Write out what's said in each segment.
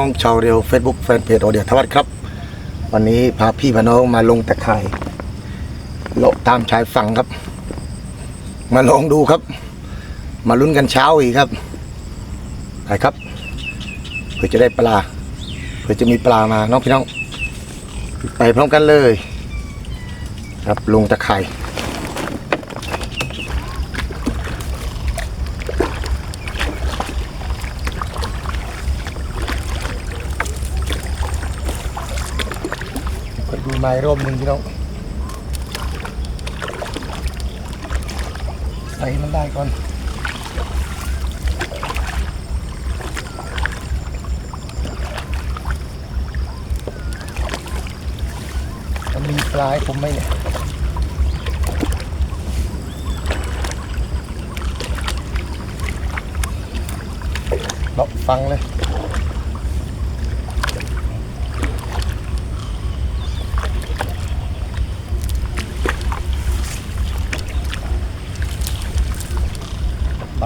น้องชาวเรียว Facebook แฟนเพจโอเดียทวัฒน์ครับ วันนี้พาพี่พน้องมาลงตะไคร่โลาะตามชายฝั่งครับ มาลองดูครับ มาลุ้นกันเช้าอีกครับไปครับเพื่อจะได้ปลาเพื่อจะมีปลามาน้องพี่น้อง ไปพร้อมกันเลย ครับลงตะไคร่ ก็ดูไม้ร่มหนึ่งพี่น้องใส่มันได้ก่อนมันมีปลายผมไหมเนี่ยเลาฟังเลย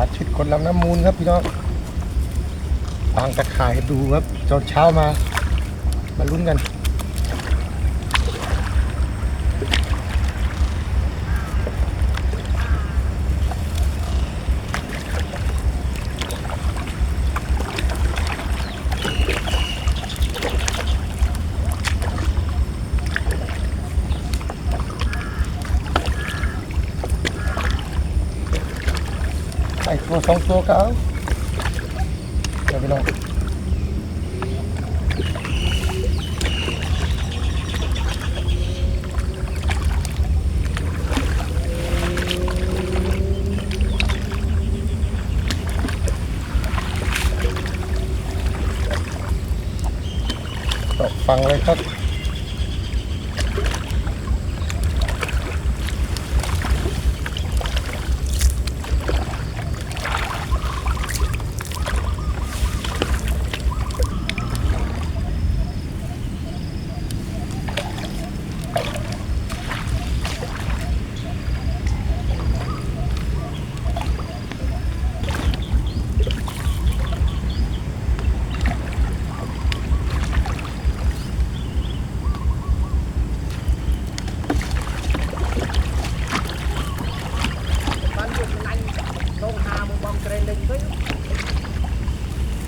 าชิดคนลำน้ำมูลครับพี่น้องวางตะข่ายดูครับตอนเช้ามา มาลุ้นกัน ใส่ตัวสองตัวก็เอาเดี๋ยวไปลองตกฟังเลยครับ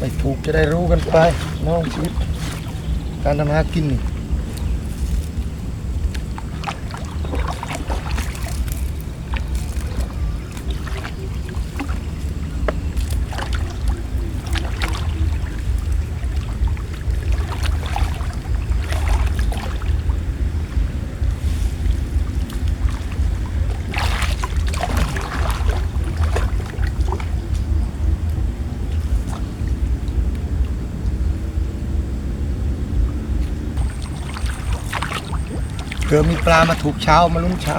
ไม่ถูกจะได้รู้กันไปน้องชีวิตการทำหากินนี่ เกิดมีปลามาถูกเช้ามาลุ้งเช้า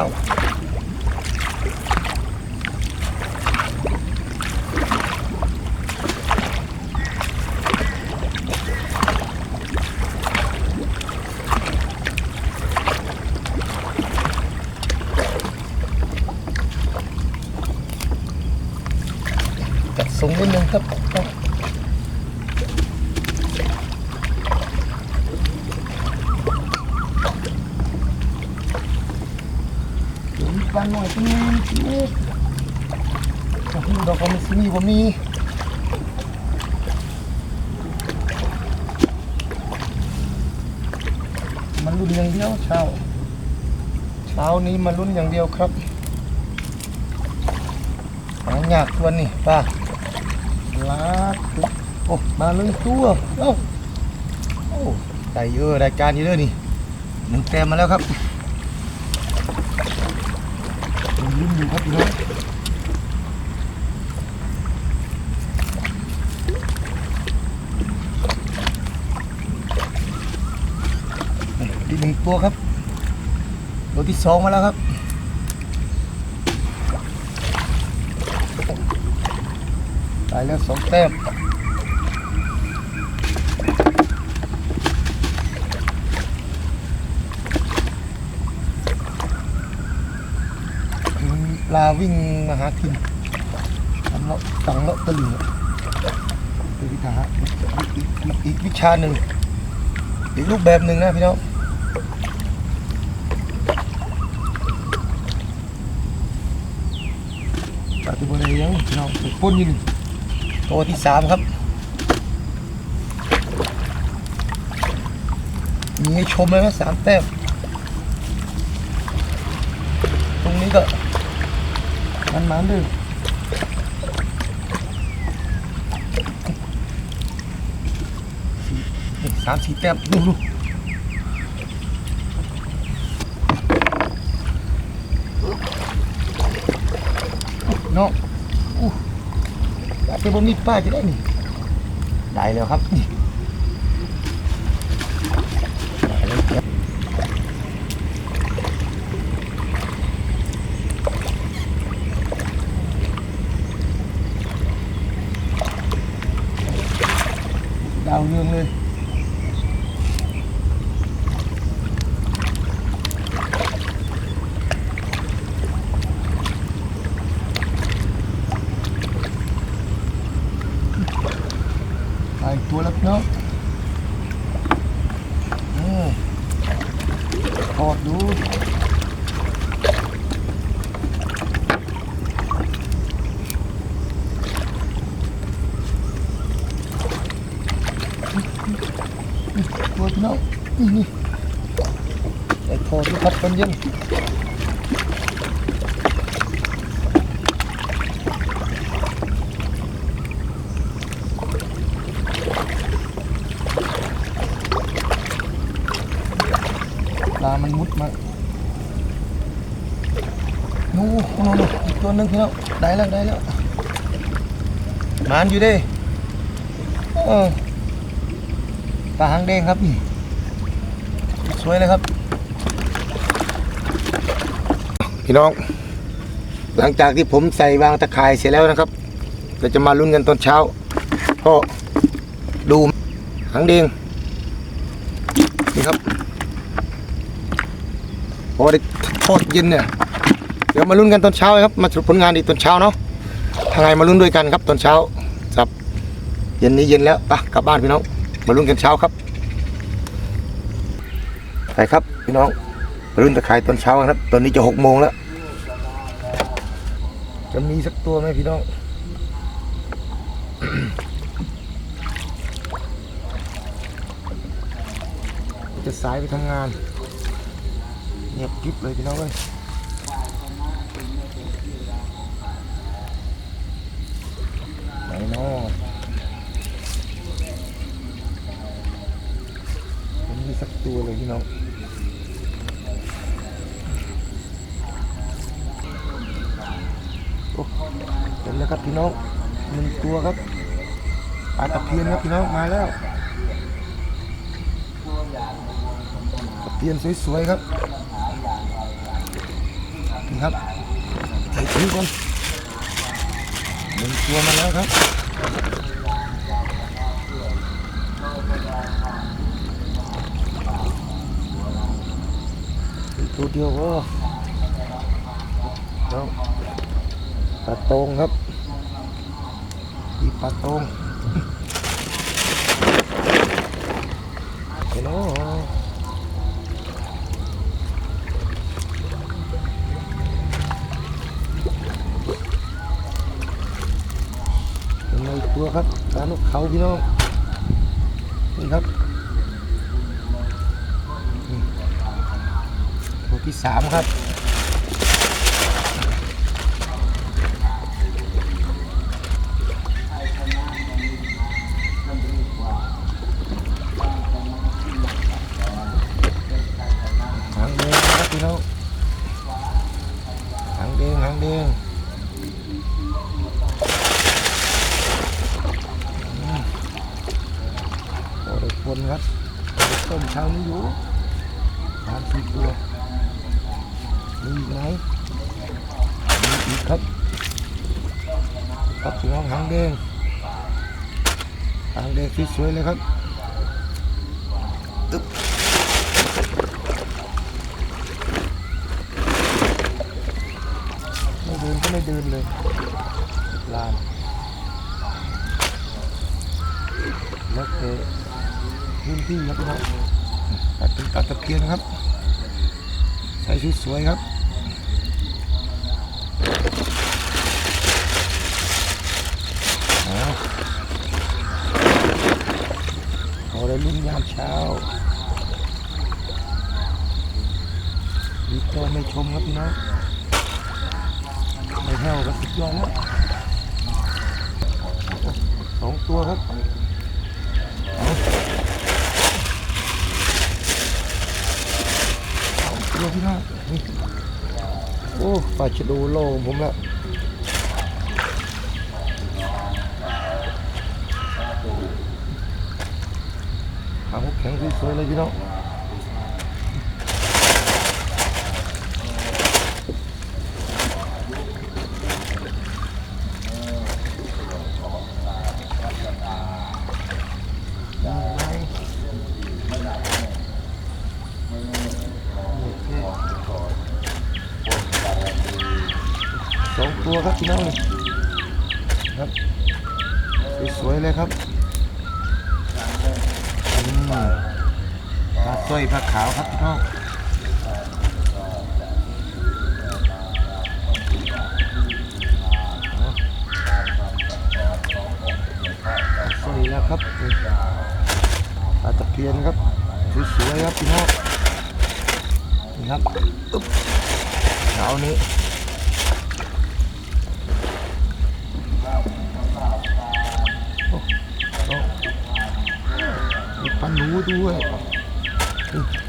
จัดทรงนิดนึงครับ มีปลาหน่อยตรงนี้นี่โอ้โหดอกก็มีซีนี่ผมมีมันลุ้นอย่างเดียวเช้าเช้านี้มาลุ้นอย่างเดียวครับหายากตัวนี่ป้าลาดโอ้มาเลยตัวเอ้าโอ้ได้เยอะรายการเยอะนี่หนึ่งแต้มมาแล้วครับ ยิ้อยู่ครับน้องอีกหนึ่งตัวครับ ตัวที่สองมาแล้วครับตายแล้วสองเต็ม ลาวิ่งมาหากินทำเลาะตังเลาะตะลิ่งอะเป็นวิชาอีกวิชาหนึ่งอีกรูปแบบหนึ่งนะพี่น้องปฏิบัติอะไรยังพี่น้องไปพ่นยินตัวที่สามครับ มีให้ชมเลยนะสามแต้มตรงนี้ก็ มันมันๆด้วยสีสามสี่แต้มดูดูน้องอู้อาจจะบ่มีป้าจะได้นี่ ได้แล้วครับนี่ได้แล้วครับ ดาวเรืองเลย ไปตัวแล้วเนาะอืมทอดดู ตัวพี่ น้องนี่ไอ้ทอดดูครับตอนเย็นปลามันมุดมานู่นนู่นอีกตัวหนึงพี่น้องได้แล้วได้แล้วมานอยู่ด้เออปลาหางแดงครับนี่ สวยเลยครับ พี่น้อง หลังจากที่ผมใส่วางตะข่ายเสร็จแล้วนะครับ เราจะมาลุ้นกันตอนเช้า ก็ดูหางแดงนี่ครับพอได้ทอดเย็นเนี่ย เดี๋ยวมาลุ้นกันตอนเช้าครับ มาสรุปผลงานอีตอนเช้าเนาะทางไงมาลุ้นด้วยกันครับตอนเช้าครับ เย็นนี้เย็นแล้วไปกลับบ้านพี่น้อง มาลุ้นกันเช้าครับ ไปครับพี่น้องมาลุ้นตะไคร่ตอนเช้าครับ ตอนนี้จะหกโมงแล้ว จะมีสักตัวไหมพี่น้อง จะสายไปทำงานเงียบกริบเลยพี่น้องเอ้ยไหนนาะผมมีสักตัวเลยพี่น้อง เห็นแล้วครับพี่น้องหนึ่งตัวครับปลาตะเพียนครับพี่น้องมาแล้วตะเพียนสวยๆครับนี่ครับใส่ถุงก่อนหนึ่งตัวมาแล้วครับอีกตัวเดียวก็น้อง ปลาตงครับอีปลาตงเห็นไหมเป็นไงอีกตัวครับปลานกเขาพี่น้องนี่ครับตัวที่สามครับ หางแดงสวยๆเลยครับอึ๊บไม่เดินก็ไม่เดินเลยลานแล้วเตะพื้นที่ครับตัดตัดตะเกียงครับใส่ชุดสวยครับ เอา เอาได้ลุ้นยามเช้าดีก็ไม่ชมครับพี่น้องไม่แห้วก็สุดยอดแล้วสองตัวครับสองตัวพี่น้องโอ้ปลาชะโดูโลของผมแล้ว ขาหก แข็งสวยเลยพี่น้องสองตัวครับพี่น้องครับสวยๆเลยครับ อืมปลา สร้อยปลาขาวครับพี่น้องสร้อยแล้วครับปลาตะเพียนครับสวยๆครับพี่น้องนี่ครับอึ๊บเช้านี้โอ้โอ้มีปลาหนูด้วย นี่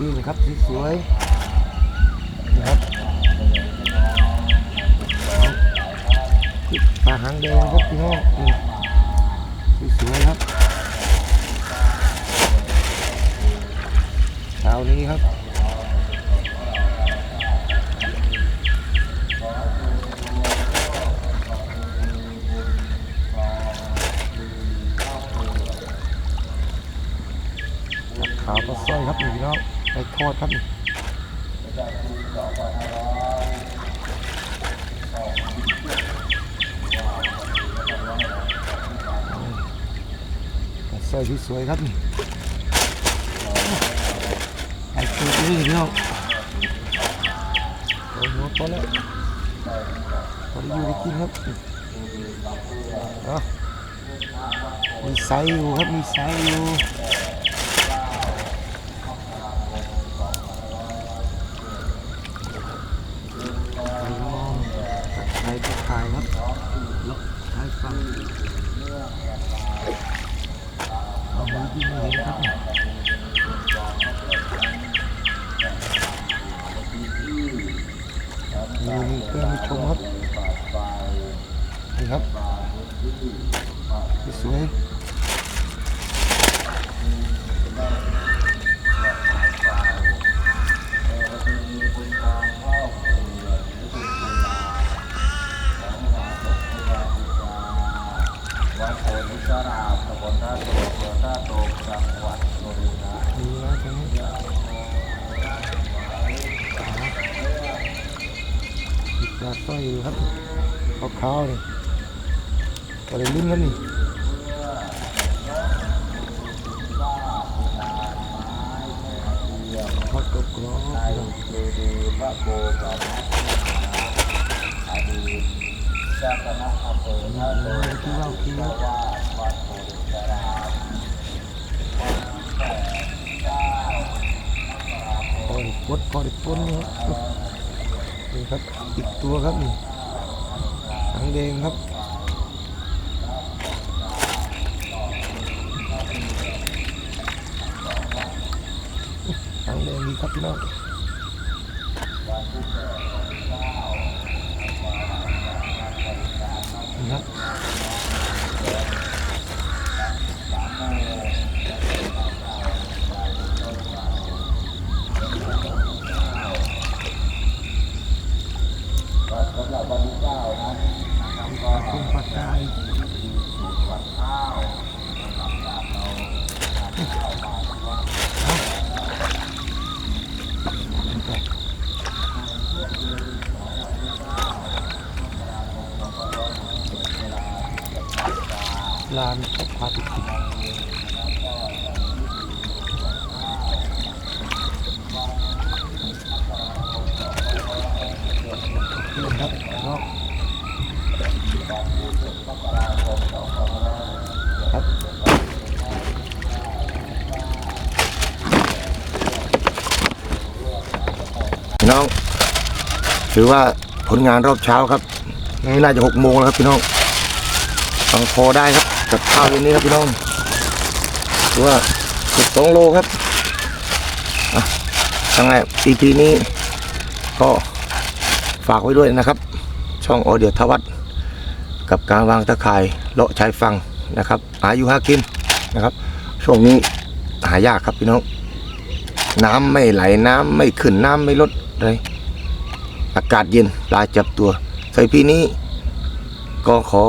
นี่นะครับสวยๆนะครับปลาหางแดงครับพี่น้องนี่สวยๆครับเช้านี้ครับขาวปลาสร้อยครับพี่น้อง ไปทอดครับนี่สร้อยที่สวยครับนี่ไอ้ตัวนี้พี่น้องโอ้โหพอแล้วพอได้อยู่ได้กินครับเอมีไซส์อยู่ครับมีไซส์อยู่ ใครก็ขายครับแลวขายฟังเอาไว้ที่ไหนครับนี่นี่เพื่อนชมครับนี่ครับสวย มีปลาสร้อยอยู่ครับขาวๆนี่ก็เลยลุ้นกันนี่ทอดกรอบๆพอได้ปลดพอได้ปนครับ นี่ครับติดตัวครับนี่หางแดงครับหางแดงดีครับพี่น้อง ถือว่าผลงานรอบเช้าครับนี่น่าจะหกโมงแล้วครับพี่น้องฟังพอได้ครับกับข้าวเย็นนี้ครับพี่น้องถือว่าสิบสองโลครับอะทั้งไง EP นี้ก็ฝากไว้ด้วยนะครับ ช่องออเดียทวัตกับการวางตะข่ายเลาะชายฝั่งนะครับอายุหากินนะครับ ช่วงนี้หายากครับพี่น้อง น้ำไม่ไหลน้ำไม่ขึ้นน้ำไม่ลดเลย อากาศเย็นปลาจับตัวใส่พี่นี้ก็ขอ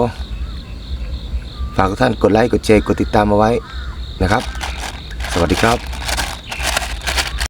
ฝากทุกท่านกดไลค์ กดแชร์ กดติดตามเอาไว้นะครับ สวัสดีครับ